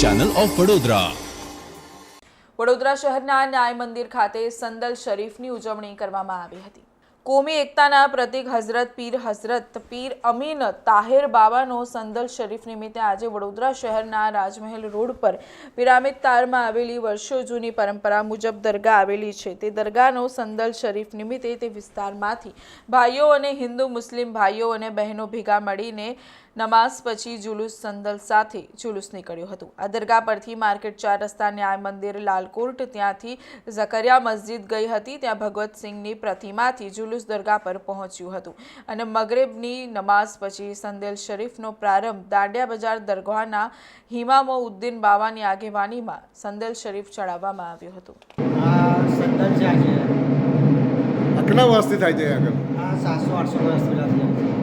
Channel of Vadodara Vadodara શહેરના ન્યાય મંદિર ખાતે સંદલ શરીફની ઉજવણી કરવામાં આવી હતી. કોમી એકતાના પ્રતિક હઝરત પીર હઝરત પીર અમીન તાહેર બાબાનો સંદલ શરીફ નિમિત્તે આજે વડોદરા શહેરના રાજમહેલ રોડ પર પિરામિડ તારમાં આવેલી વર્ષો જૂની પરંપરા મુજબ દરગાહ આવેલી છે. તે દરગાહનો સંદલ શરીફ નિમિત્તે તે વિસ્તારમાંથી ભાઈઓ અને હિન્દુ મુસ્લિમ ભાઈઓ અને બહેનો ભેગા મળીને નમાઝ પછી જુલુસ સંદલ સાથે જુલુસ નીકળ્યું હતું. આ દરગાહ પરથી માર્કેટ ચાર રસ્તા ન્યાય મંદિર લાલકોટ ત્યાંથી ઝકરિયા મસ્જિદ ગઈ હતી ત્યાં ભગવતસિંહની પ્રતિમાથી જુલુસ દરગાહ પર પહોંચ્યું હતું. અને મગરેબની નમાઝ પછી સંદેલ શરીફનો પ્રારંભ દાંડિયા બજાર દરગાહના હિમામો ઉદ્દીન બાવાની આગેવાનીમાં સંદેલ શરીફ ચડાવવામાં આવ્યું હતું. કેટલા વર્ષથી થાય છે આગળ? સાતસો આઠસો વર્ષ પહેલાં થયા છે